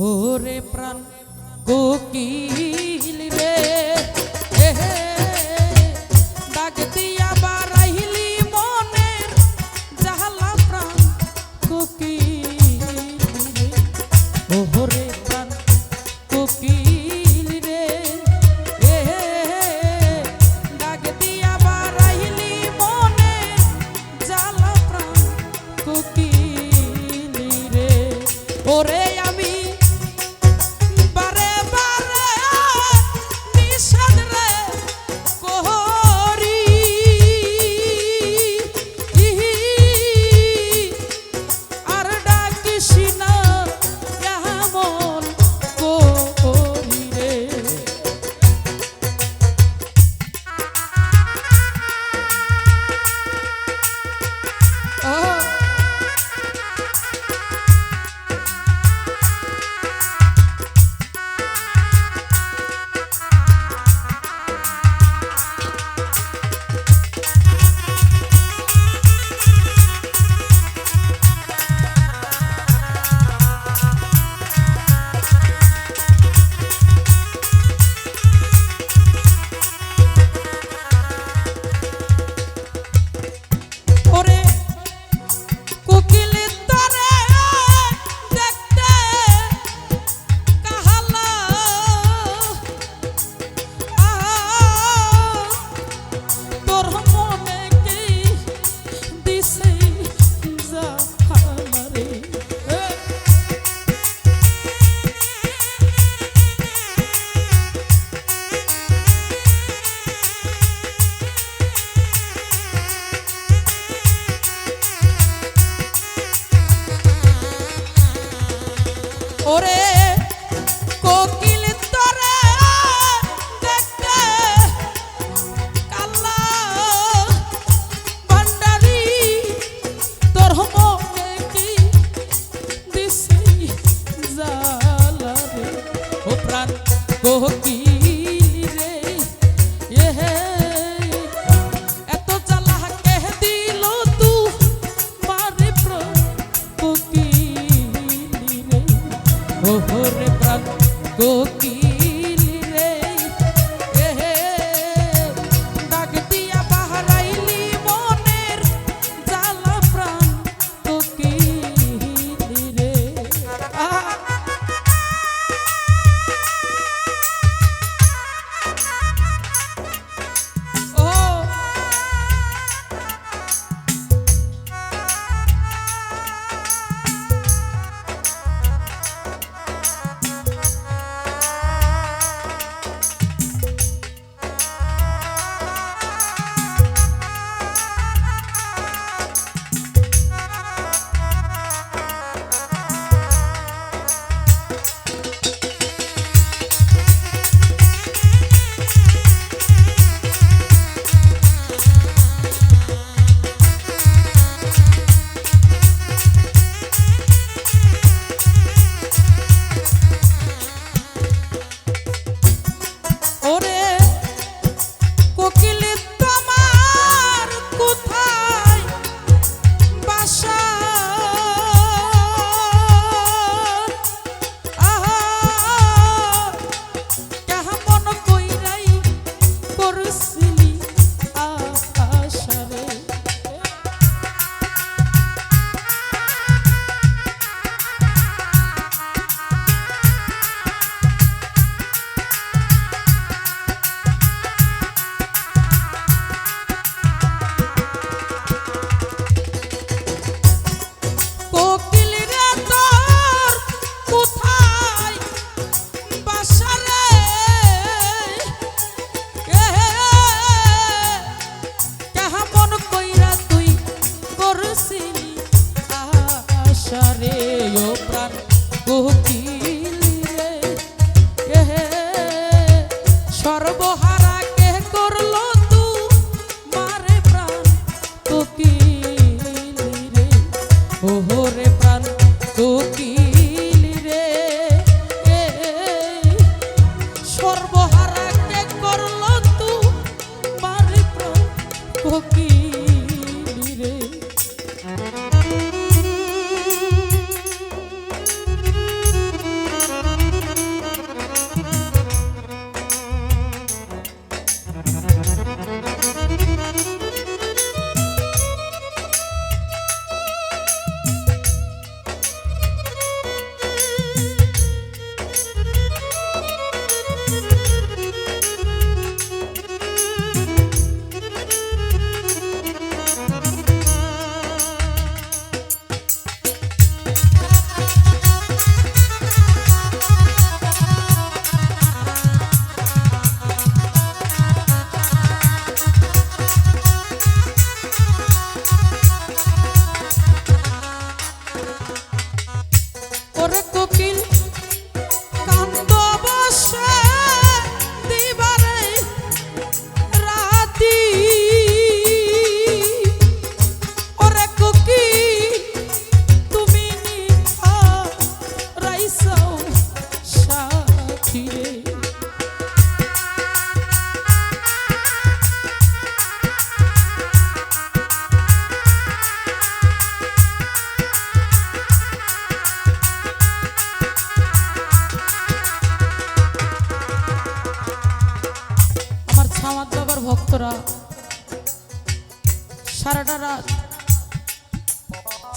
ওরে প্রাণ কোকিল ওহরে প্রাণ কোকিল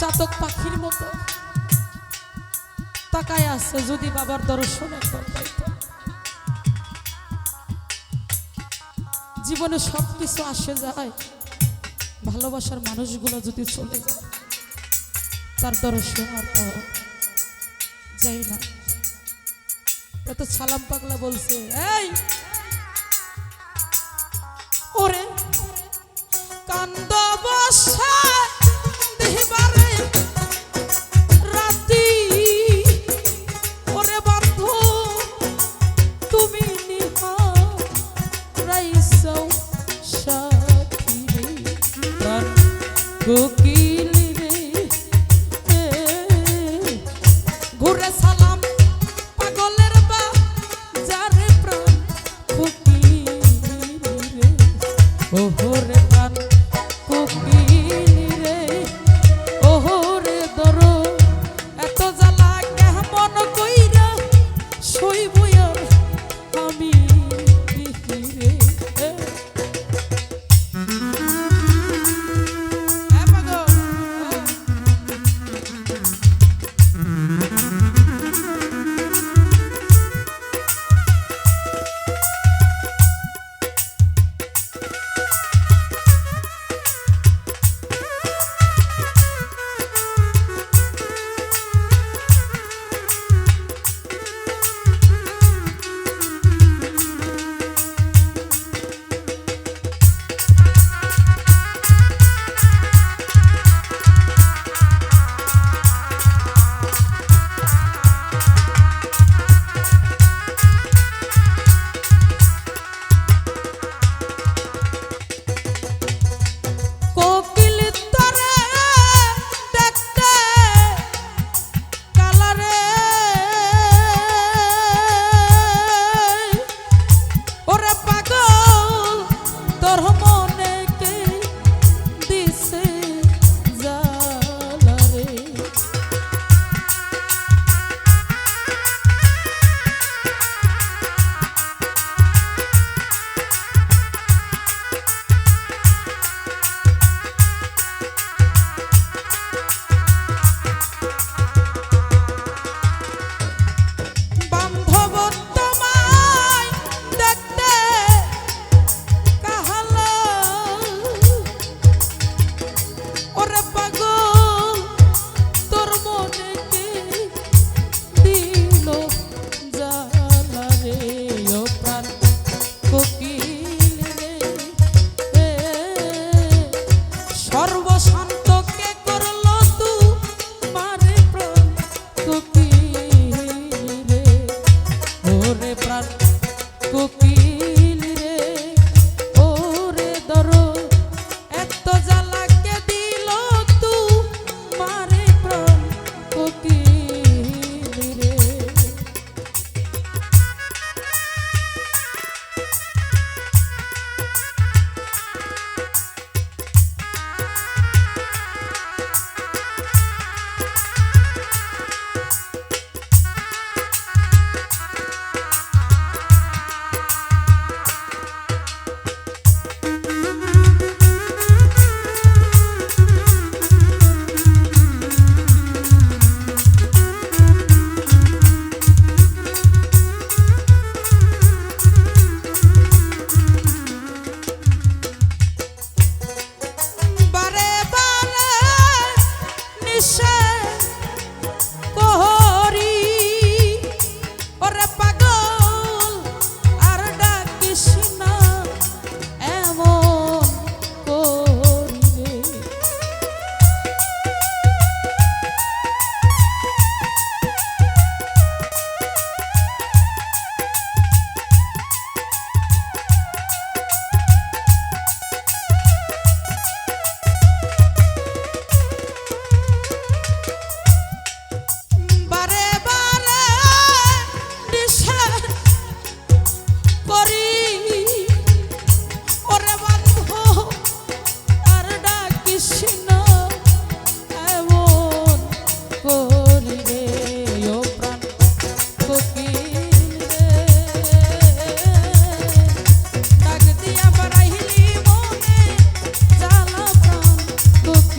চাতক পাখির মতো। তাকায় আছে যদি বাবার দর্শন একবার জীবনে সব কিছু আসে যায়। ভালোবাসার মানুষগুলো যদি চলে যায়, তার দর্শন আর পাওয়া যায় না। এত সালাম পাগলা বলছে, এই, ওরে কান্দ বসে সুখী